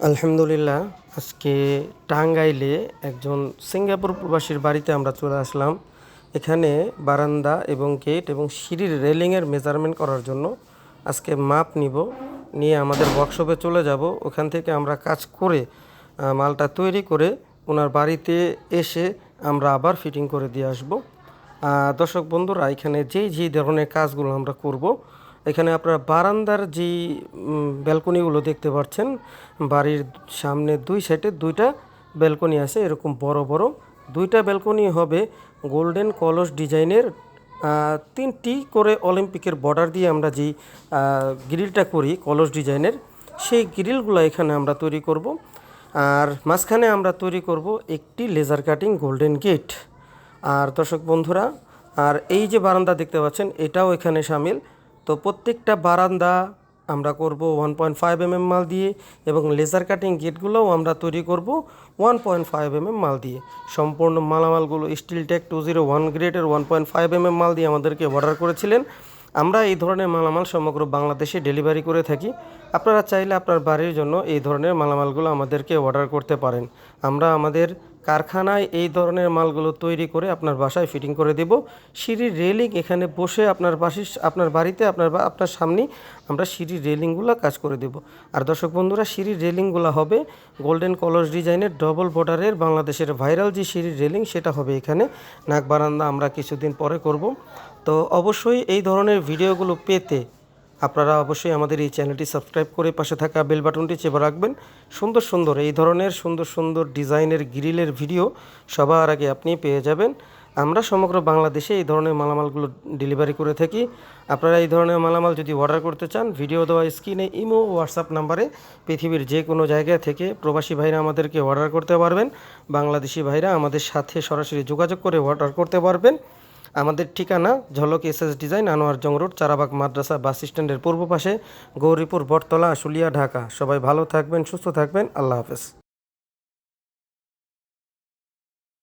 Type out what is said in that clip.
আলহামদুলিল্লাহ, আজকে টাঙ্গাইলে একজন সিঙ্গাপুর প্রবাসীর বাড়িতে আমরা চলে আসলাম। এখানে বারান্দা এবং গেট এবং সিঁড়ির রেলিংয়ের মেজারমেন্ট করার জন্য আজকে মাপ নিব, নিয়ে আমাদের ওয়ার্কশপে চলে যাব। ওখান থেকে আমরা কাজ করে মালটা তৈরি করে ওনার বাড়িতে এসে আমরা আবার ফিটিং করে দিয়ে আসব। দর্শক বন্ধুরা, এখানে যেই যেই ধরনের কাজগুলো আমরা করব এখানে আপনারা বারান্দার যে ব্যালকনিগুলো দেখতে পাচ্ছেন বাড়ির সামনে দুই সাইডে দুইটা ব্যালকনি আছে এরকম বড় বড়। দুইটা ব্যালকনি হবে গোল্ডেন কলস ডিজাইনের তিনটি করে অলিম্পিকের বর্ডার দিয়ে আমরা আহ, গ্রিলটা করি কলস ডিজাইনের সেই গ্রিলগুলো এখানে আমরা তৈরি করব। আর মাঝখানে আমরা তৈরি করব একটি লেজার কাটিং গোল্ডেন গেট। আর দর্শক বন্ধুরা আর এই যে বারান্দা দেখতে পাচ্ছেন এটাও এখানে সামিল। তো প্রত্যেকটা বারান্দা আমরা করব one point five M M মাল দিয়ে এবং লেজার কাটিং গেটগুলোও আমরা তৈরি করব one point five M M মাল দিয়ে। সম্পূর্ণ মালামালগুলো steel take two zero one গ্রেডের one point five M M মাল দিয়ে আমাদেরকে অর্ডার করেছিলেন। আমরা এই ধরনের মালামাল সমগ্র বাংলাদেশে ডেলিভারি করে থাকি। আপনারা চাইলে আপনার বাড়ির জন্য এই ধরনের মালামালগুলো আমাদেরকে অর্ডার করতে পারেন। আমরা আমাদের কারখানায় এই ধরনের মালগুলো তৈরি করে আপনার বাসায় ফিটিং করে দেব। সিঁড়ির রেলিং এখানে বসে আপনার বাসি, আপনার বাড়িতে, আপনার বা, আপনার সামনেই আমরা সিঁড়ির রেলিংগুলো কাজ করে দেব। আর দর্শক বন্ধুরা, সিঁড়ির রেলিংগুলো হবে গোল্ডেন কলস ডিজাইনের ডবল বর্ডারের বাংলাদেশের ভাইরাল যে সিঁড়ির রেলিং, সেটা হবে এখানে। নাক বারান্দা আমরা কিছুদিন পরে করব। তো অবশ্যই এই ধরনের ভিডিওগুলো পেতে আপনারা অবশ্যই আমাদের এই চ্যানেলটি সাবস্ক্রাইব করে পাশে থাকা বেল বাটনটি চেপে রাখবেন। সুন্দর সুন্দর, এই ধরনের সুন্দর সুন্দর ডিজাইনের গ্রিলের ভিডিও সবার আগে আপনি পেয়ে যাবেন। আমরা সমগ্র বাংলাদেশে এই ধরনের মালামালগুলো ডেলিভারি করে থাকি। আপনারা এই ধরনের মালামাল যদি অর্ডার করতে চান, ভিডিও দেওয়া স্ক্রিনে ইমো, হোয়াটসঅ্যাপ নাম্বারে পৃথিবীর যে কোনো জায়গা থেকে প্রবাসী ভাইরা আমাদেরকে অর্ডার করতে পারবেন। বাংলাদেশি ভাইরা আমাদের সাথে সরাসরি যোগাযোগ করে অর্ডার করতে পারবেন। আমাদের ঠিকানা Jhalak S S design Anwar Jung road, Charabag মাদ্রাসা বাস স্ট্যান্ডের পূর্ব পাশে, গৌরীপুর, বটতলা, আশুলিয়া, ঢাকা। সবাই ভালো থাকবেন, সুস্থ থাকবেন। আল্লাহ হাফেজ।